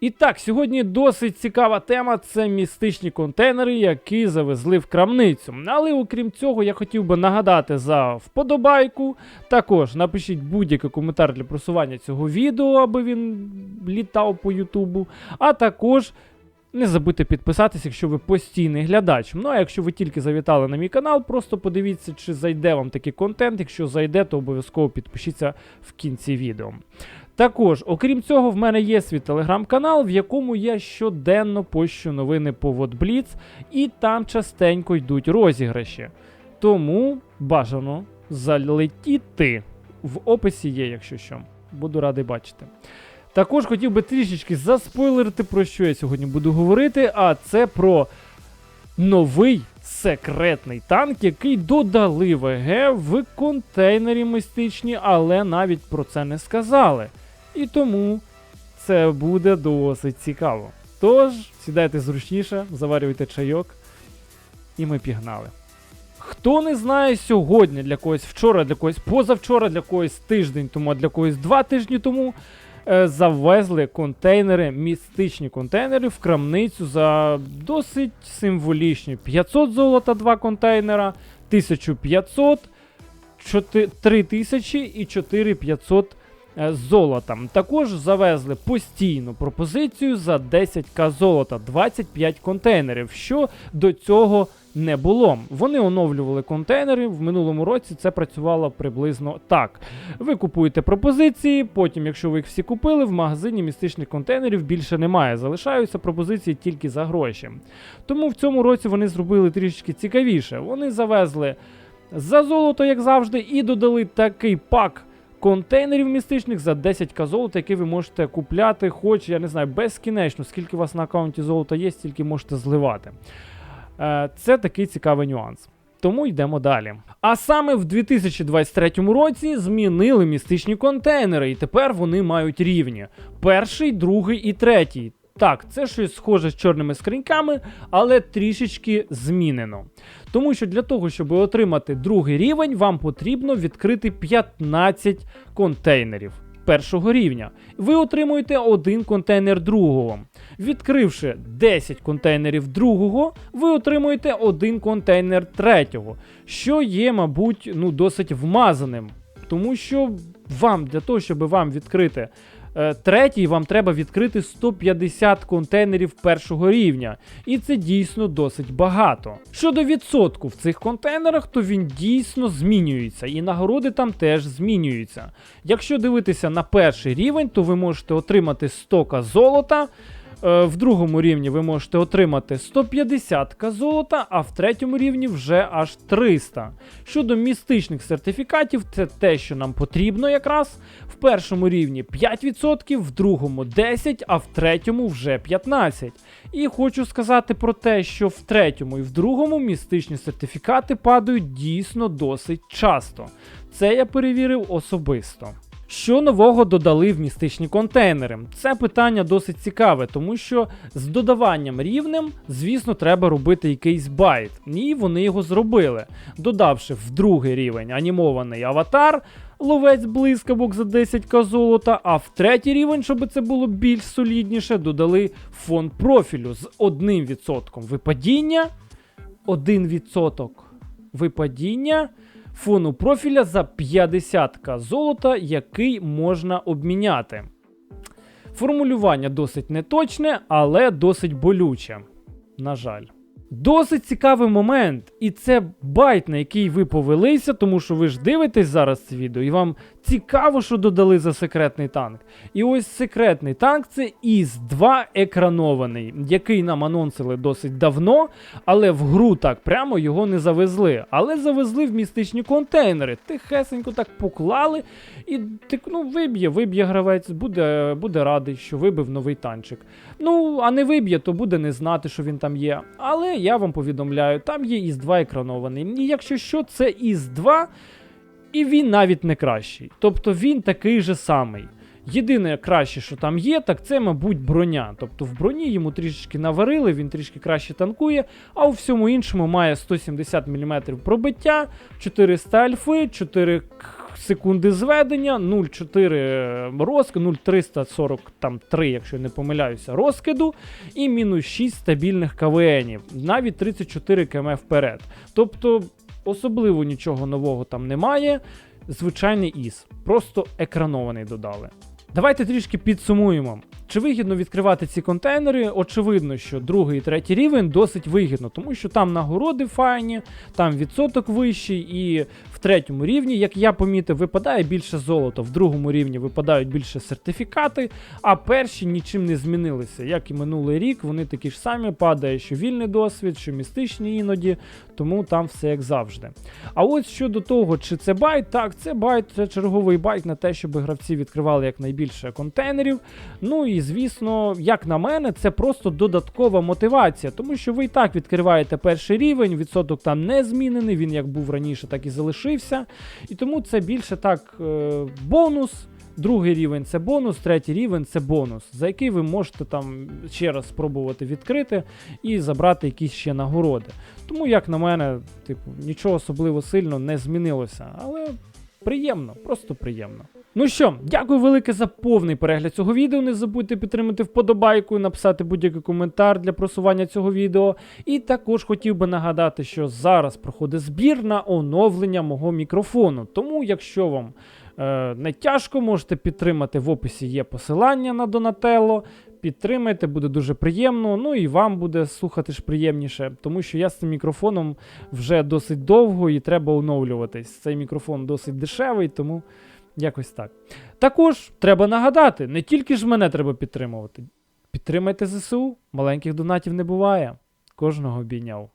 І так, сьогодні досить цікава тема це містичні контейнери, які завезли в крамницю. Але окрім цього, я хотів би нагадати за вподобайку. Також напишіть будь-який коментар для просування цього відео, аби він літав по Ютубу. А також не забудьте підписатися, якщо ви постійний глядач. Ну а якщо ви тільки завітали на мій канал, просто подивіться, чи зайде вам такий контент. Якщо зайде, то обов'язково підпишіться в кінці відео. Також, окрім цього, в мене є свій телеграм-канал, в якому я щоденно пощу новини по WotBlitz, і там частенько йдуть розіграші. Тому бажано залетіти. В описі є, якщо що. Буду радий бачити. Також хотів би трішечки заспойлерити, про що я сьогодні буду говорити, а це про новий секретний танк, який додали ВГ в контейнері мистичні, але навіть про це не сказали. І тому це буде досить цікаво. Тож, сідайте зручніше, заварюйте чайок, і ми пігнали. Хто не знає сьогодні для когось вчора, для когось позавчора, для когось тиждень тому, а для когось два тижні тому е, завезли контейнери, містичні контейнери в крамницю за досить символічні. 500 золота, два контейнера, 1500, 3000 і 4500 е, золотом. Також завезли постійну пропозицію за 10к золота, 25 контейнерів, що до цього не було. Вони оновлювали контейнери. В минулому році це працювало приблизно так. Ви купуєте пропозиції, потім, якщо ви їх всі купили, в магазині містичних контейнерів більше немає. Залишаються пропозиції тільки за гроші. Тому в цьому році вони зробили трішки цікавіше. Вони завезли за золото, як завжди, і додали такий пак. Контейнерів містичних за 10к золота, які ви можете купляти, хоч, я не знаю, безкінечно, скільки у вас на аккаунті золота є, стільки можете зливати. Е, Це такий цікавий нюанс. Тому йдемо далі. А саме в 2023 році змінили містичні контейнери, і тепер вони мають рівні: перший, другий і третій. Так, це щось схоже з чорними скриньками, але трішечки змінено. Тому що для того, щоб отримати другий рівень, вам потрібно відкрити 15 контейнерів першого рівня. Ви отримуєте один контейнер другого. Відкривши 10 контейнерів другого, ви отримуєте один контейнер третього, що є, мабуть, ну, досить вмазаним. Тому що вам, для того, щоб вам відкрити третій, вам треба відкрити 150 контейнерів першого рівня. І це дійсно досить багато. Щодо відсотку в цих контейнерах, то він дійсно змінюється, і нагороди там теж змінюються. Якщо дивитися на перший рівень, то ви можете отримати 100к золота. Е, В другому рівні ви можете отримати 150 к золота, а в третьому рівні вже аж 300. Щодо містичних сертифікатів, це те, що нам потрібно якраз. В першому рівні 5%, в другому 10%, а в третьому вже 15%. І хочу сказати про те, що в третьому і в другому містичні сертифікати падають дійсно досить часто. Це я перевірив особисто. Що нового додали в містичні контейнери? Це питання досить цікаве, тому що з додаванням рівнем, звісно, треба робити якийсь байт. І вони його зробили, додавши в другий рівень анімований аватар, ловець блискавок за 10к золота, а в третій рівень, щоб це було більш солідніше, додали фон профілю з 1% випадіння, 1% випадіння фону профіля за 50к золота, який можна обміняти. Формулювання досить неточне, але досить болюче. На жаль. Досить цікавий момент, і це байт, на який ви повелися, тому що ви ж дивитесь зараз це відео, і вам цікаво, що додали за секретний танк. І ось секретний танк це ІС-2 екранований, який нам анонсили досить давно, але в гру так прямо його не завезли. Але завезли в містичні контейнери. Тихесенько так поклали, і так, ну, виб'є, виб'є гравець, буде, буде радий, що вибив новий танчик. Ну, а не виб'є, то буде не знати, що він там є. Але я вам повідомляю, там є ІС-2 екранований. І якщо що, це ІС-2, і він навіть не кращий. Тобто він такий же самий. Єдине краще, що там є, так це, мабуть, броня. Тобто в броні йому трішечки наварили, він трішки краще танкує, а у всьому іншому має 170 мм пробиття, 400 альфи, 4 секунди зведення, 0,4 розкид, 0,343, якщо я не помиляюся, розкиду, і мінус 6 стабільних КВНів, навіть 34 км вперед. Тобто особливо нічого нового там немає. Звичайний ІС, просто екранований додали. Давайте трішки підсумуємо. Чи вигідно відкривати ці контейнери? Очевидно, що другий і третій рівень досить вигідно, тому що там нагороди файні, там відсоток вищий, і в третьому рівні, як я помітив, випадає більше золота, в другому рівні випадають більше сертифікати, а перші нічим не змінилися. Як і минулий рік, вони такі ж самі падає, що вільний досвід, що містичні іноді, тому там все як завжди. А ось щодо того, чи це байт, так, це байт, це черговий байт на те, щоб гравці відкривали якнайбільше контейнерів. Ну і звісно, як на мене, це просто додаткова мотивація, тому що ви і так відкриваєте перший рівень, відсоток там не змінений, він як був раніше, так і залишився. І тому це більше так е, бонус. Другий рівень це бонус, третій рівень це бонус, за який ви можете там ще раз спробувати відкрити і забрати якісь ще нагороди. Тому, як на мене, типу, нічого особливо сильно не змінилося, але приємно, просто приємно. Ну що, дякую велике за повний перегляд цього відео. Не забудьте підтримати вподобайку, написати будь-який коментар для просування цього відео. І також хотів би нагадати, що зараз проходить збір на оновлення мого мікрофону. Тому, якщо вам е, не тяжко, можете підтримати в описі є посилання на Донателло. Підтримайте, буде дуже приємно. Ну і вам буде слухати ж приємніше, тому що я з цим мікрофоном вже досить довго і треба оновлюватись. Цей мікрофон досить дешевий, тому якось так. Також треба нагадати, не тільки ж мене треба підтримувати. Підтримайте ЗСУ, маленьких донатів не буває. Кожного обійняв.